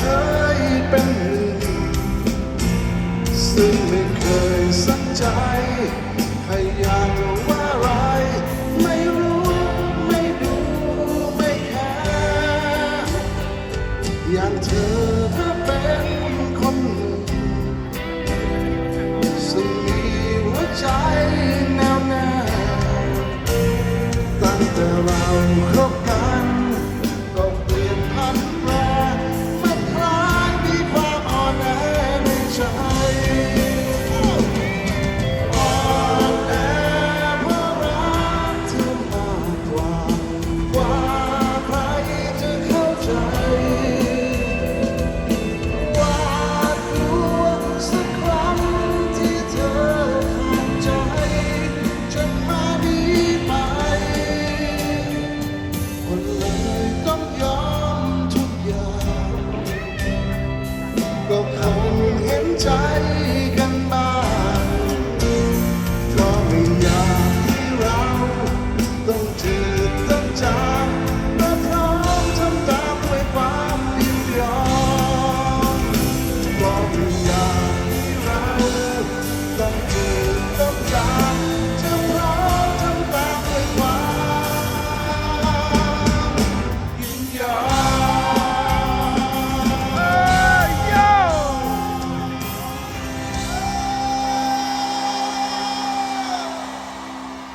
เคยเป็นหนึ่ง ซึ่งไม่เคยสักใจใครอยากว่าไรไม่รู้ไม่ดูไม่แคร์อย่างเธอก็เป็นคนซึ่งมีหัวใจแน่วแน่ตั้งแต่เราเข้ากัน time.